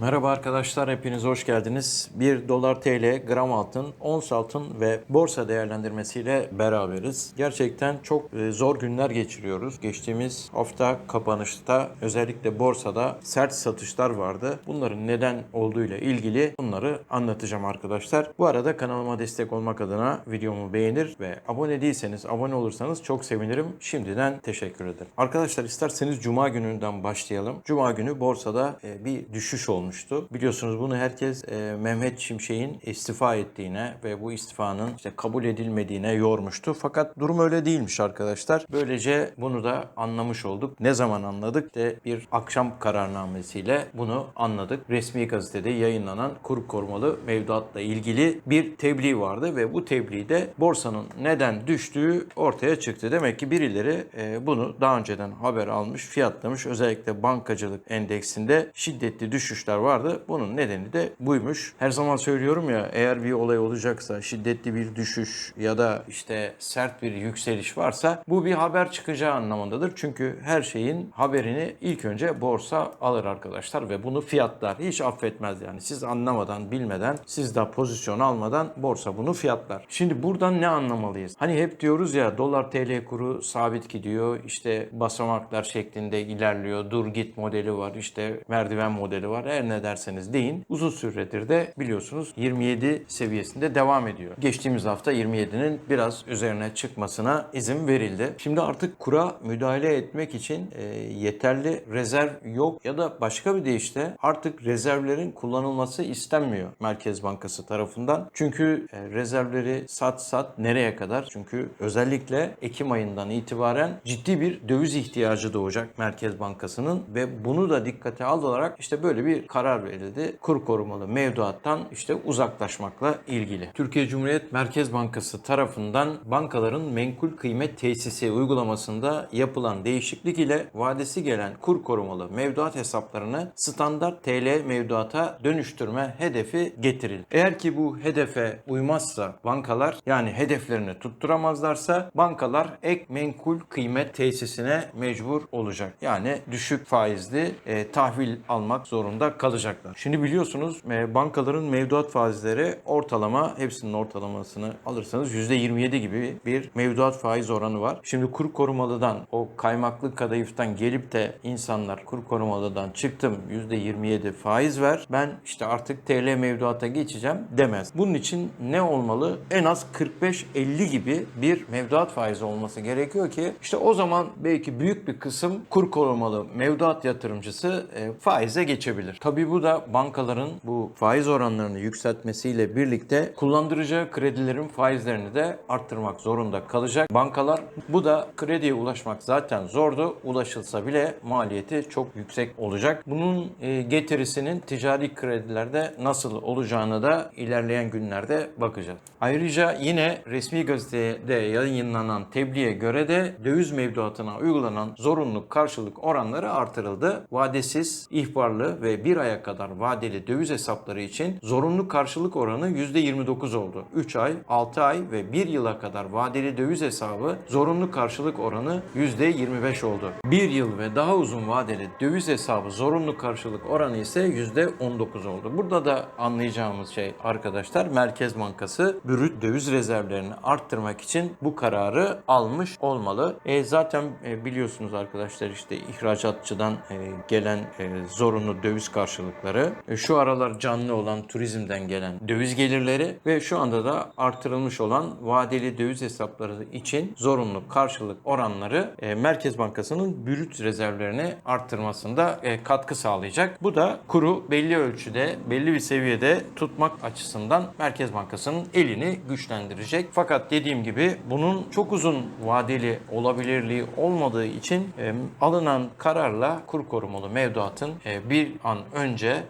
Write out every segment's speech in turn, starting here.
Merhaba arkadaşlar, hepiniz hoş geldiniz. 1 dolar TL, gram altın, ons altın ve borsa değerlendirmesiyle beraberiz. Gerçekten çok e, zor günler geçiriyoruz. Geçtiğimiz hafta kapanışta özellikle borsada sert satışlar vardı. Bunların neden olduğuyla ilgili bunları anlatacağım arkadaşlar. Bu arada kanalıma destek olmak adına videomu beğenir ve abone değilseniz, abone olursanız çok sevinirim. Şimdiden teşekkür ederim. Arkadaşlar isterseniz Cuma gününden başlayalım. Cuma günü borsada e, bir düşüş olmuştu. Biliyorsunuz bunu herkes e, Mehmet Şimşek'in istifa ettiğine ve bu istifanın işte kabul edilmediğine yormuştu. Fakat durum öyle değilmiş arkadaşlar. Böylece bunu da anlamış olduk. Ne zaman anladık? İşte bir akşam kararnamesiyle bunu anladık. Resmi gazetede yayınlanan kur korumalı mevduatla ilgili bir tebliğ vardı ve bu tebliğde borsanın neden düştüğü ortaya çıktı. Demek ki birileri e, bunu daha önceden haber almış, fiyatlamış. Özellikle bankacılık endeksinde şiddetli düşüşler vardı. Bunun nedeni de buymuş. Her zaman söylüyorum ya eğer bir olay olacaksa, şiddetli bir düşüş ya da işte sert bir yükseliş varsa bu bir haber çıkacağı anlamındadır. Çünkü her şeyin haberini ilk önce borsa alır arkadaşlar ve bunu fiyatlar. Hiç affetmez yani. Siz anlamadan, bilmeden, siz de pozisyon almadan borsa bunu fiyatlar. Şimdi buradan ne anlamalıyız? Hani hep diyoruz ya dolar TL kuru sabit gidiyor. işte basamaklar şeklinde ilerliyor. Dur git modeli var. işte merdiven modeli var. Her ne derseniz deyin. Uzun süredir de biliyorsunuz 27 seviyesinde devam ediyor. Geçtiğimiz hafta 27'nin biraz üzerine çıkmasına izin verildi. Şimdi artık kura müdahale etmek için e, yeterli rezerv yok ya da başka bir deyişle artık rezervlerin kullanılması istenmiyor Merkez Bankası tarafından. Çünkü e, rezervleri sat sat nereye kadar? Çünkü özellikle Ekim ayından itibaren ciddi bir döviz ihtiyacı doğacak Merkez Bankası'nın ve bunu da dikkate alarak işte böyle bir karar verildi. Kur korumalı mevduattan işte uzaklaşmakla ilgili. Türkiye Cumhuriyet Merkez Bankası tarafından bankaların menkul kıymet tesisi uygulamasında yapılan değişiklik ile vadesi gelen kur korumalı mevduat hesaplarını standart TL mevduata dönüştürme hedefi getirildi. Eğer ki bu hedefe uymazsa bankalar yani hedeflerini tutturamazlarsa bankalar ek menkul kıymet tesisine mecbur olacak. Yani düşük faizli e, tahvil almak zorunda kalacaklar. Şimdi biliyorsunuz e, bankaların mevduat faizleri ortalama hepsinin ortalamasını alırsanız %27 gibi bir mevduat faiz oranı var. Şimdi kur korumalıdan o kaymaklı kadayıftan gelip de insanlar kur korumalıdan çıktım %27 faiz ver ben işte artık TL mevduata geçeceğim demez. Bunun için ne olmalı? En az 45-50 gibi bir mevduat faizi olması gerekiyor ki işte o zaman belki büyük bir kısım kur korumalı mevduat yatırımcısı e, faize geçebilir. Tabii bu da bankaların bu faiz oranlarını yükseltmesiyle birlikte kullandıracağı kredilerin faizlerini de arttırmak zorunda kalacak. Bankalar bu da krediye ulaşmak zaten zordu. Ulaşılsa bile maliyeti çok yüksek olacak. Bunun e, getirisinin ticari kredilerde nasıl olacağını da ilerleyen günlerde bakacağız. Ayrıca yine resmi gazetede yayınlanan tebliğe göre de döviz mevduatına uygulanan zorunlu karşılık oranları artırıldı. Vadesiz, ihbarlı ve bir aya kadar vadeli döviz hesapları için zorunlu karşılık oranı %29 oldu. 3 ay, 6 ay ve 1 yıla kadar vadeli döviz hesabı zorunlu karşılık oranı %25 oldu. 1 yıl ve daha uzun vadeli döviz hesabı zorunlu karşılık oranı ise %19 oldu. Burada da anlayacağımız şey arkadaşlar Merkez Bankası brüt döviz rezervlerini arttırmak için bu kararı almış olmalı. E, zaten e, biliyorsunuz arkadaşlar işte ihracatçıdan e, gelen e, zorunlu döviz karşılıkları, e, şu aralar canlı olan turizmden gelen döviz gelirleri ve şu anda da artırılmış olan vadeli döviz hesapları için zorunlu karşılık oranları e, Merkez Bankası'nın brüt rezervlerini arttırmasında e, katkı sağlayacak. Bu da kuru belli ölçüde, belli bir seviyede tutmak açısından Merkez Bankası'nın elini güçlendirecek. Fakat dediğim gibi bunun çok uzun vadeli olabilirliği olmadığı için alınan kararla kur korumalı mevduatın bir an önce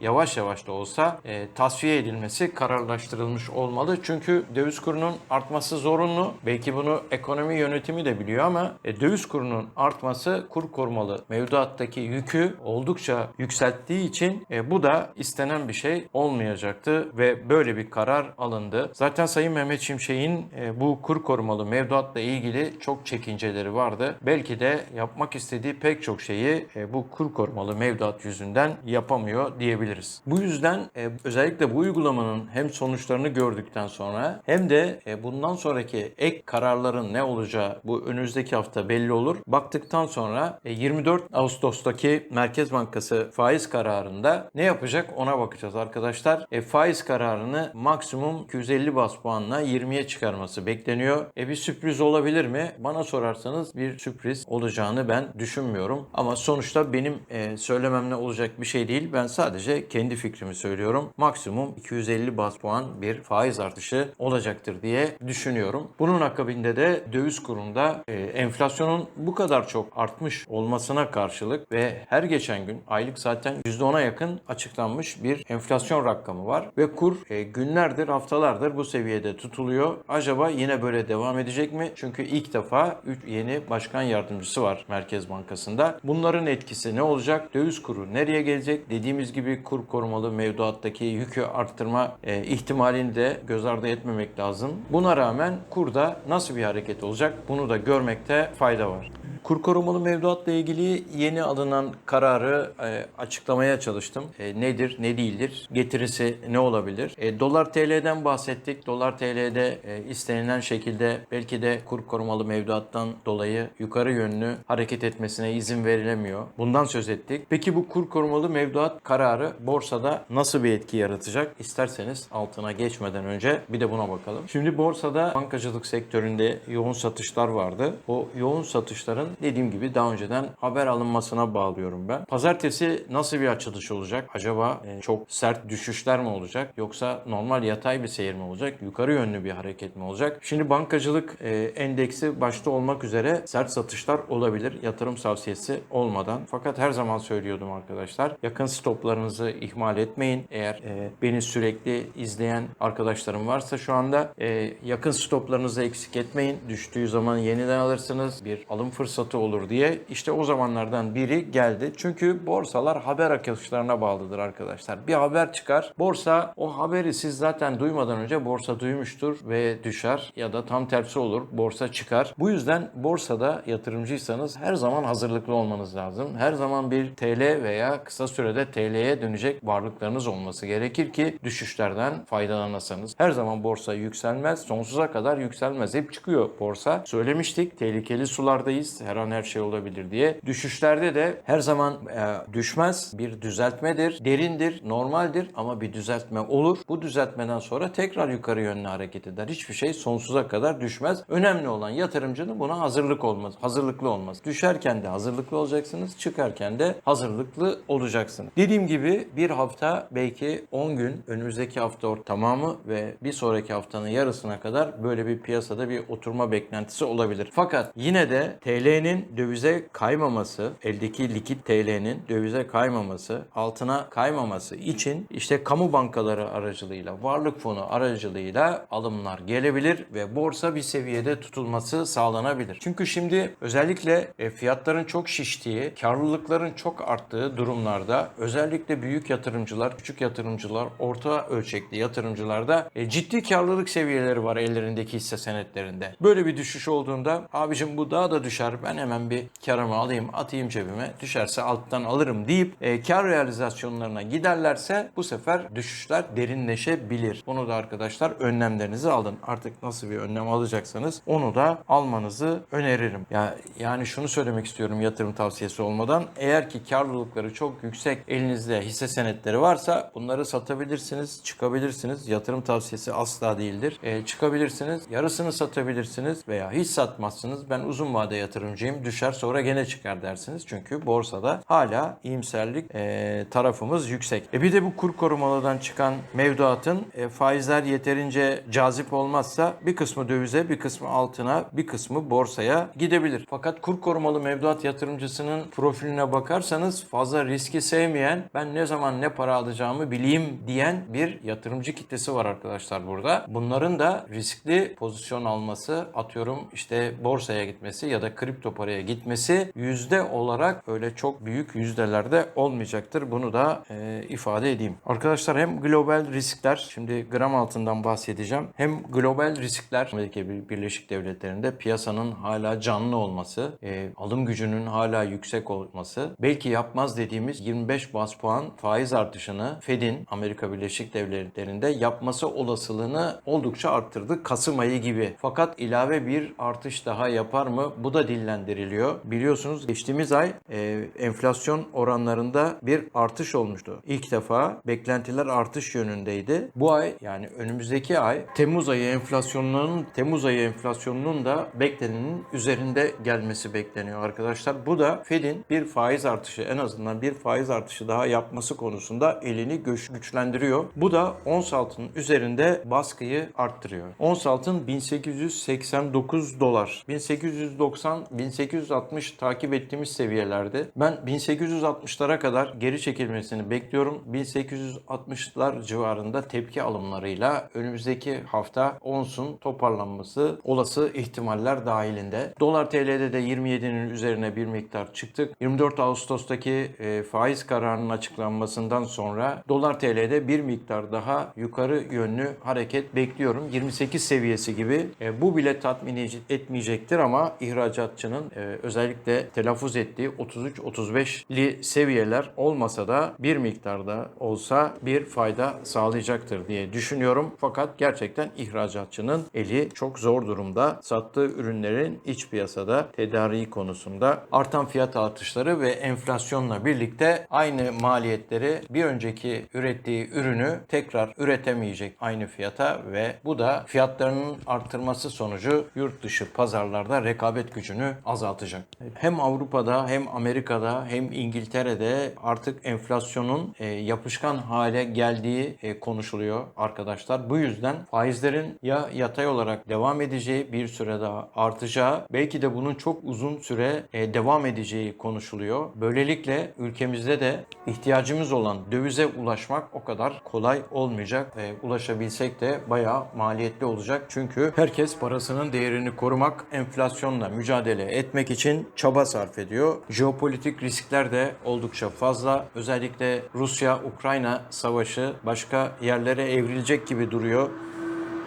yavaş yavaş da olsa e, tasfiye edilmesi kararlaştırılmış olmalı. Çünkü döviz kurunun artması zorunlu. Belki bunu ekonomi yönetimi de biliyor ama e, döviz kurunun artması kur korumalı mevduattaki yükü oldukça yükselttiği için e, bu da istenen bir şey olmayacaktı ve böyle bir karar alındı. Zaten Sayın Mehmet Şimşek'in e, bu kur korumalı mevduatla ilgili çok çekinceleri vardı. Belki de yapmak istediği pek çok şeyi e, bu kur korumalı mevduat yüzünden yapamıyor yapamıyor diyebiliriz. Bu yüzden e, özellikle bu uygulamanın hem sonuçlarını gördükten sonra hem de e, bundan sonraki ek kararların ne olacağı bu önümüzdeki hafta belli olur. Baktıktan sonra e, 24 Ağustos'taki Merkez Bankası faiz kararında ne yapacak ona bakacağız arkadaşlar. E, faiz kararını maksimum 250 bas puanla 20'ye çıkarması bekleniyor. E, bir sürpriz olabilir mi? Bana sorarsanız bir sürpriz olacağını ben düşünmüyorum. Ama sonuçta benim e, söylememle olacak bir şey değil. Ben sadece kendi fikrimi söylüyorum. Maksimum 250 bas puan bir faiz artışı olacaktır diye düşünüyorum. Bunun akabinde de döviz kurunda e, enflasyonun bu kadar çok artmış olmasına karşılık ve her geçen gün aylık zaten %10'a yakın açıklanmış bir enflasyon rakamı var ve kur e, günlerdir, haftalardır bu seviyede tutuluyor. Acaba yine böyle devam edecek mi? Çünkü ilk defa 3 yeni başkan yardımcısı var Merkez Bankası'nda. Bunların etkisi ne olacak? Döviz kuru nereye gelecek? Dediğimiz gibi kur korumalı mevduattaki yükü arttırma e, ihtimalini de göz ardı etmemek lazım. Buna rağmen kurda nasıl bir hareket olacak? Bunu da görmekte fayda var. Kur korumalı mevduatla ilgili yeni alınan kararı e, açıklamaya çalıştım. E, nedir, ne değildir, getirisi ne olabilir? E, Dolar TL'den bahsettik. Dolar TL'de e, istenilen şekilde belki de kur korumalı mevduattan dolayı yukarı yönlü hareket etmesine izin verilemiyor. Bundan söz ettik. Peki bu kur korumalı mevduat kararı borsada nasıl bir etki yaratacak? İsterseniz altına geçmeden önce bir de buna bakalım. Şimdi borsada bankacılık sektöründe yoğun satışlar vardı. O yoğun satışların dediğim gibi daha önceden haber alınmasına bağlıyorum ben. Pazartesi nasıl bir açılış olacak? Acaba e, çok sert düşüşler mi olacak? Yoksa normal yatay bir seyir mi olacak? Yukarı yönlü bir hareket mi olacak? Şimdi bankacılık e, endeksi başta olmak üzere sert satışlar olabilir. Yatırım tavsiyesi olmadan. Fakat her zaman söylüyordum arkadaşlar. Yakın stoplarınızı ihmal etmeyin. Eğer e, beni sürekli izleyen arkadaşlarım varsa şu anda e, yakın stoplarınızı eksik etmeyin. Düştüğü zaman yeniden alırsınız. Bir alım fırsatı olur diye. İşte o zamanlardan biri geldi. Çünkü borsalar haber akışlarına bağlıdır arkadaşlar. Bir haber çıkar. Borsa o haberi siz zaten duymadan önce borsa duymuştur ve düşer ya da tam tersi olur. Borsa çıkar. Bu yüzden borsada yatırımcıysanız her zaman hazırlıklı olmanız lazım. Her zaman bir TL veya kısa sürede TL'ye dönecek varlıklarınız olması gerekir ki düşüşlerden faydalanasınız. Her zaman borsa yükselmez. Sonsuza kadar yükselmez. Hep çıkıyor borsa. Söylemiştik tehlikeli sulardayız. Her an her şey olabilir diye. Düşüşlerde de her zaman e, düşmez. Bir düzeltmedir. Derindir, normaldir ama bir düzeltme olur. Bu düzeltmeden sonra tekrar yukarı yönlü hareket eder. Hiçbir şey sonsuza kadar düşmez. Önemli olan yatırımcının buna hazırlık olması, hazırlıklı olması. Düşerken de hazırlıklı olacaksınız, çıkarken de hazırlıklı olacaksınız. Dediğim gibi bir hafta belki 10 gün önümüzdeki hafta tamamı ve bir sonraki haftanın yarısına kadar böyle bir piyasada bir oturma beklentisi olabilir. Fakat yine de TL'nin dövize kaymaması, eldeki likit TL'nin dövize kaymaması, altına kaymaması için işte kamu bankaları aracılığıyla, varlık fonu aracılığıyla alımlar gelebilir ve borsa bir seviyede tutulması sağlanabilir. Çünkü şimdi özellikle e, fiyatların çok şiştiği, karlılıkların çok arttığı durumlarda özellikle büyük yatırımcılar, küçük yatırımcılar, orta ölçekli yatırımcılarda e, ciddi karlılık seviyeleri var ellerindeki hisse senetlerinde. Böyle bir düşüş olduğunda abicim bu daha da düşer ben hemen bir karımı alayım atayım cebime düşerse alttan alırım deyip e, kar realizasyonlarına giderlerse bu sefer düşüşler derinleşebilir. Bunu da arkadaşlar önlemlerinizi alın. Artık nasıl bir önlem alacaksanız onu da almanızı öneririm. Ya yani şunu söylemek istiyorum yatırım tavsiyesi olmadan. Eğer ki karlılıkları çok yüksek elinizde hisse senetleri varsa bunları satabilirsiniz, çıkabilirsiniz. Yatırım tavsiyesi asla değildir. E, çıkabilirsiniz, yarısını satabilirsiniz veya hiç satmazsınız. Ben uzun vade yatırımcıyım. Düşer sonra gene çıkar dersiniz. Çünkü borsada hala iyimserlik e, tarafımız yüksek. E bir de bu kur korumalıdan çıkan mevduatın e, faizler yeterince cazip olmazsa bir kısmı dövize, bir kısmı altına, bir kısmı borsaya gidebilir. Fakat kur korumalı mevduat yatırımcısının profiline bakarsanız fazla riski sevmeyen, ben ne zaman ne para alacağımı bileyim diyen bir yatırımcı kitlesi var arkadaşlar burada. Bunların da riskli pozisyon alması, atıyorum işte borsaya gitmesi ya da kripto paraya gitmesi yüzde olarak öyle çok büyük yüzdelerde olmayacaktır. Bunu da e, ifade edeyim. Arkadaşlar hem global riskler, şimdi gram altından bahsedeceğim. Hem global riskler, Amerika Birleşik Devletleri'nde piyasanın hala canlı olması, e, alım gücünün hala yüksek olması, belki yapmaz dediğimiz 25 bas puan faiz artışını Fed'in Amerika Birleşik Devletleri'nde yapması olasılığını oldukça arttırdı. Kasım ayı gibi. Fakat ilave bir artış daha yapar mı? Bu da dillendiriliyor. Biliyorsunuz geçtiğimiz ay e, enflasyon oranlarında bir artış olmuştu. İlk defa beklentiler artış yönündeydi. Bu ay yani önümüzdeki ay Temmuz ayı enflasyonunun Temmuz ayı enflasyonunun da beklenenin üzerinde gelmesi bekleniyor arkadaşlar. Bu da Fed'in bir faiz artışı en azından bir faiz artışı daha yapması konusunda elini güç, güçlendiriyor. Bu da ons altının üzerinde baskıyı arttırıyor. Ons altın 1889 dolar. 1890 1860 takip ettiğimiz seviyelerde. Ben 1860'lara kadar geri çekilmesini bekliyorum. 1860'lar civarında tepki alımlarıyla önümüzdeki hafta onsun toparlanması olası ihtimaller dahilinde. Dolar TL'de de 27'nin üzerine bir miktar çıktık. 24 Ağustos'taki e, faiz kararının açıklanmasından sonra dolar TL'de bir miktar daha yukarı yönlü hareket bekliyorum. 28 seviyesi gibi. E, bu bile tatmin etmeyecektir ama ihracatçının e, özellikle telaffuz ettiği 33-35'li seviyeler olmasa da bir miktarda olsa bir fayda sağlayacaktır diye düşünüyorum. Fakat gerçekten ihracatçının eli çok zor durumda. Sattığı ürünlerin iç piyasada tedariği konusunda artan fiyat artışları ve enflasyonla birlikte aynı maliyetleri bir önceki ürettiği ürünü tekrar üretemeyecek aynı fiyata ve bu da fiyatlarının arttırması sonucu yurt dışı pazarlarda rekabet gücünü azaltacak. Hem Avrupa'da hem Amerika'da hem İngiltere'de artık enflasyonun e, yapışkan hale geldiği e, konuşuluyor arkadaşlar. Bu yüzden faizlerin ya yatay olarak devam edeceği bir süre daha artacağı belki de bunun çok uzun süre e, devam edeceği konuşuluyor. Böylelikle ülkemizde de ihtiyacımız olan dövize ulaşmak o kadar kolay olmayacak ulaşabilsek de bayağı maliyetli olacak. Çünkü herkes parasının değerini korumak, enflasyonla mücadele etmek için çaba sarf ediyor. Jeopolitik riskler de oldukça fazla. Özellikle Rusya-Ukrayna savaşı başka yerlere evrilecek gibi duruyor.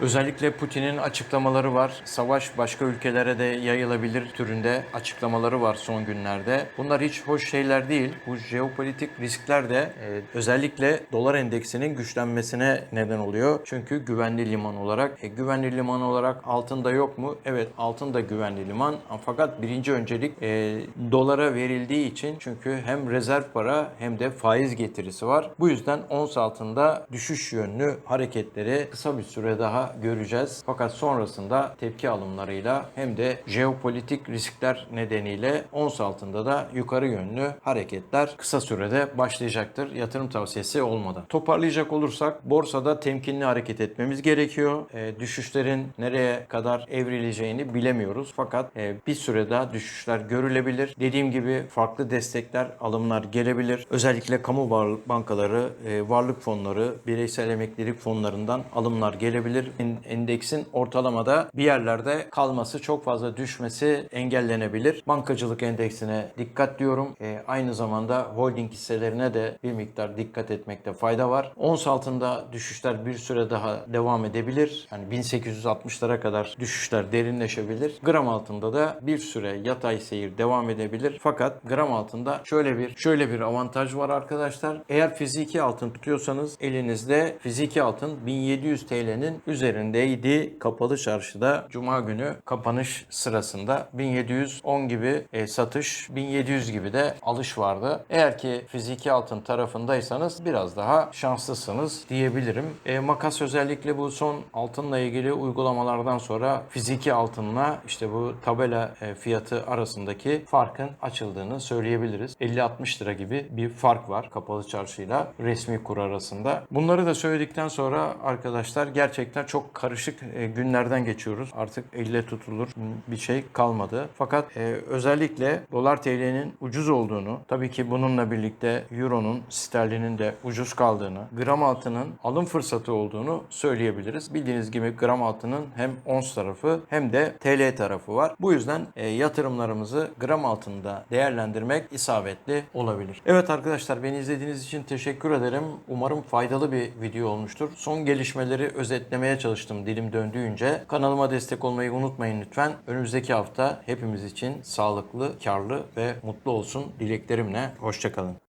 Özellikle Putin'in açıklamaları var. Savaş başka ülkelere de yayılabilir türünde açıklamaları var son günlerde. Bunlar hiç hoş şeyler değil. Bu jeopolitik riskler de e, özellikle dolar endeksinin güçlenmesine neden oluyor. Çünkü güvenli liman olarak. E, güvenli liman olarak altında yok mu? Evet altın da güvenli liman. Fakat birinci öncelik e, dolara verildiği için çünkü hem rezerv para hem de faiz getirisi var. Bu yüzden ons altında düşüş yönlü hareketleri kısa bir süre daha göreceğiz. Fakat sonrasında tepki alımlarıyla hem de jeopolitik riskler nedeniyle ons altında da yukarı yönlü hareketler kısa sürede başlayacaktır. Yatırım tavsiyesi olmadan. Toparlayacak olursak borsada temkinli hareket etmemiz gerekiyor. E, düşüşlerin nereye kadar evrileceğini bilemiyoruz. Fakat e, bir süre daha düşüşler görülebilir. Dediğim gibi farklı destekler, alımlar gelebilir. Özellikle kamu bankaları, e, varlık fonları, bireysel emeklilik fonlarından alımlar gelebilir. En- Endeksin ortalamada bir yerlerde kalması, çok fazla düşmesi engellenebilir. Bankacılık endeksine dikkat diyorum. E, aynı zamanda holding hisselerine de bir miktar dikkat etmekte fayda var. Ons altında düşüşler bir süre daha devam edebilir. Yani 1860'lara kadar düşüşler derinleşebilir. Gram altında da bir süre yatay seyir devam edebilir. Fakat gram altında şöyle bir şöyle bir avantaj var arkadaşlar. Eğer fiziki altın tutuyorsanız elinizde fiziki altın 1700 TL'nin üzerindeydi kapalı çarşıda cuma günü kapanış sırasında 1710 gibi e, satış 1700 gibi de alış vardı. Eğer ki fiziki altın tarafındaysanız biraz daha şanslısınız diyebilirim. E, makas özellikle bu son altınla ilgili uygulamalardan sonra fiziki altınla işte bu tabela e, fiyatı arasındaki farkın açıldığını söyleyebiliriz. 50-60 lira gibi bir fark var kapalı çarşıyla resmi kur arasında. Bunları da söyledikten sonra arkadaşlar gerçekten çok karışık e, günlerden geçiyoruz. Artık elle tutulur bir şey kalmadı. Fakat e, özellikle dolar TL'nin ucuz olduğunu, tabii ki bununla birlikte euronun, sterlinin de ucuz kaldığını, gram altının alım fırsatı olduğunu söyleyebiliriz. Bildiğiniz gibi gram altının hem ons tarafı hem de TL tarafı var. Bu yüzden e, yatırımlarımızı gram altında değerlendirmek isabetli olabilir. Evet arkadaşlar beni izlediğiniz için teşekkür ederim. Umarım faydalı bir video olmuştur. Son gelişmeleri özetlemeye çalıştım dilim döndüğünce. Kanalıma destek olmayı unutmayın lütfen. Önümüzdeki hafta hepimiz için sağlıklı, karlı ve mutlu olsun dileklerimle. Hoşçakalın.